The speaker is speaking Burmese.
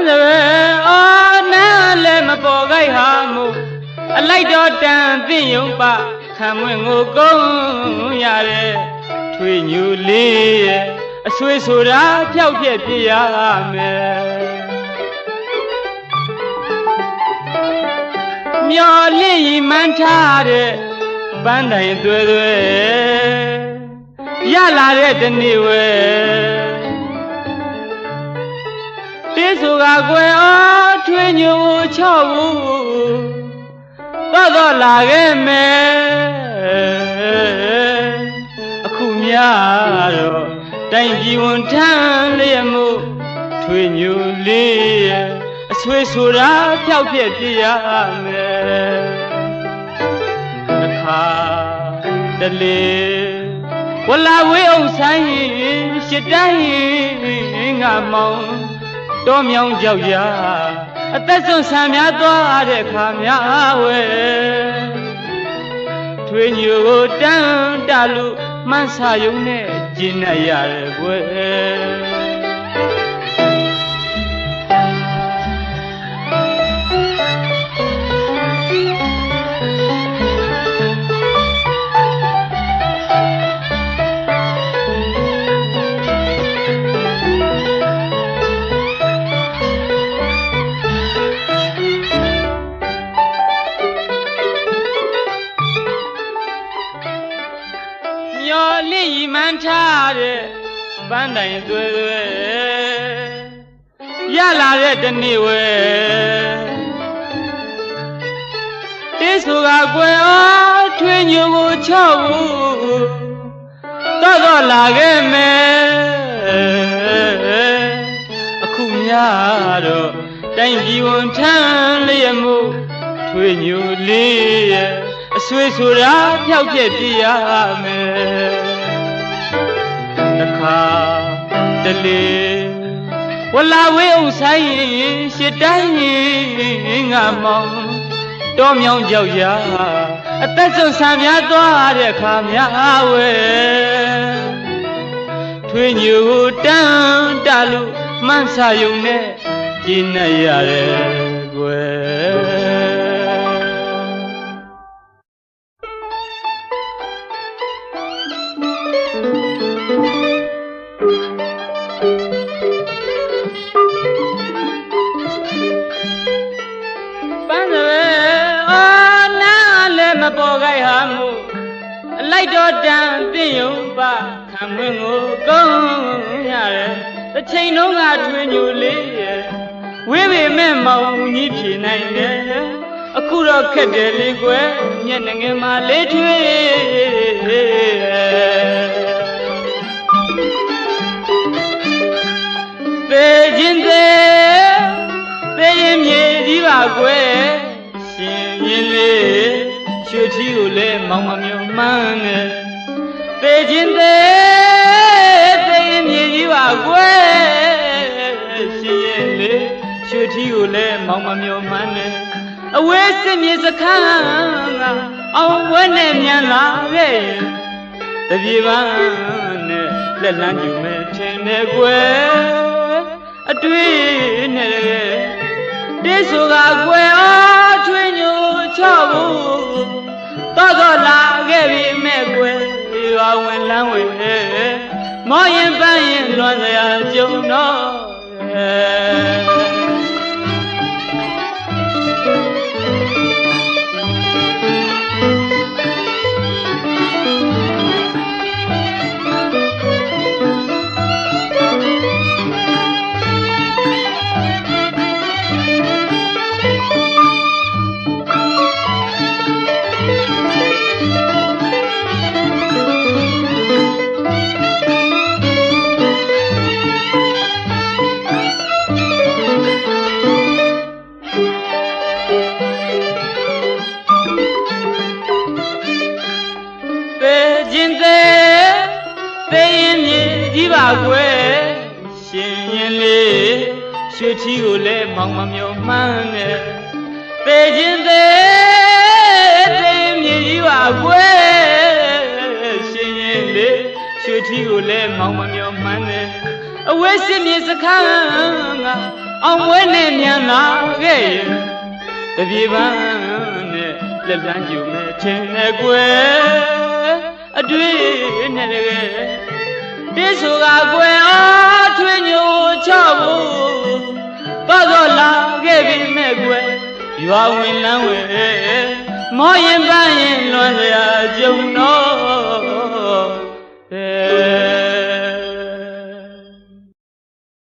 န်းစရယ်အော်နားလည်းမပေါ်ခိုက်ဟာမှုအလိုက်တော်တန်ပြင့်ယုံပခံမွင့်ကိုကုန်းရတဲ့ထွေညူလေးရဲ့အဆွေဆိုတာဖျောက်ဖျက်ပြရမယ်မျော်လင့်ရင်မှန်းထားတဲ့ပန်းတိုင်သွဲသွဲရလာတဲ့တနေ့ဝဲ ဆိုကကွယ်အားထွေညူချော့ဘူးတော့တော့လာခဲ့မယ်အခုများတော့တိုင်ပြည်ဝန်ထမ်းလျက်မှုထွေညူလေးရဲ့အဆွေဆိုတာဖျောက်ပြက်ပြရမယ်တစ်ခါတလေဝလာဝေးအောင်ဆိုင်ရှစ်တိုင်းငါမောင် တော်မြောင်ကြောက်ရအသက်ဆုံးဆံများသွားတဲ့ခါများဝဲထွေညိုကိုတန်းတလူမှန်းစာယုံနဲ့ကျင်းနေရတယ်ကွယ် မျော်လင့်ရီမှန်းထားတဲ့ပန်းတိုင်သွဲသွဲရလာတဲ့တနေ့ဝဲတေးဆိုကကွယ်အားထွေညိုကိုချော့ဘူးတော့တော့လာခဲ့မယ်အခုများတော့တိုင်ပြည်ဝန်ထမ်းလျက်မှုထွေညိုလေးရဲ့ အဆွေဆိုတာဖျောက်ပြက်ပြရမယ်တစ်ခါတလေဝလာဝေးအောင်ဆိုင်ရှစ်တိုင်းငါမောင်တော်မြောင်ကြောက်ရအသက်ဆုံးဆံများသွားတဲ့ခါများဝဲထွေညူကိုတန်းတလူမှန်းစာယုံနဲ့ကျင်းနေရတယ်ကွယ် ပန်းစပယ်အာနာလည်းမပေါ်ခိုက်ဟာမှုအလိုက်တော်တန်သိယုံပခံမွင့်ကိုကုန်းရတယ်တစ်ချိန်လုံးကထွေညူလေးရဲ့ဝေးပေမဲ့မောင်ကြီးဖြေနိုင်တယ် အခုတော့ခက်တယ်လေကွယ်ညက်ငယ်မှာလေးထွေသေခြင်းသေးသေရင်မြေကြီးပါကွယ်ရှင်ရင်လေးချွေထီကိုလည်းမောင်မမျိုးမှန်းနေသေခြင်းသေးသေရင်မြေကြီးပါကွယ်ရှင်ရင်လေးချွေထီကိုလည်းမောင်မမျိုးမှန်းနေ အဝဲစစ်မြေစခန်းကအောင်ဝဲနဲ့မြန်လာခဲ့ရင်တပြေပန်းနဲ့လက်လန်းယူမဲ့ထင်တယ်ကွယ်အတွေ့နဲ့တကယ်တိဆိုကကွယ်အားချွေညိုချော့ဘူးတော့တော့လာခဲ့ပြီမဲ့ကွယ်ဒီပါဝင်လန်းဝင်မောရင်ပန်းရင်လွန်စရာကြုံတော့ ကြီးပါကွယ်ရှင်ရင်လေးရွှေထီကိုလည်းမောင်မမျောမှန်းနေသေခြင်းသေးသေရင်မြေကြီးပါကွယ်ရှင်ရင်လေးရွှေထီကိုလည်းမောင်မမျောမှန်းနေအဝဲစစ်မြေစခန်းကအောင်ဝဲနဲ့မြန်လာခဲ့ရင်တတပြေပန်းနဲ့လက်လန်းကျူမဲ့ထင်နဲ့ကွယ်အတွေ့နဲ့တကယ် တိဆိုကကွယ်အားထွေးညိုချဖို့တော့တော့လာခဲ့ပြီမဲ့ကွယ်ရွာဝင်လန်းဝဲမောရင်ပန်းရင်လွန်စရာကြုံတော့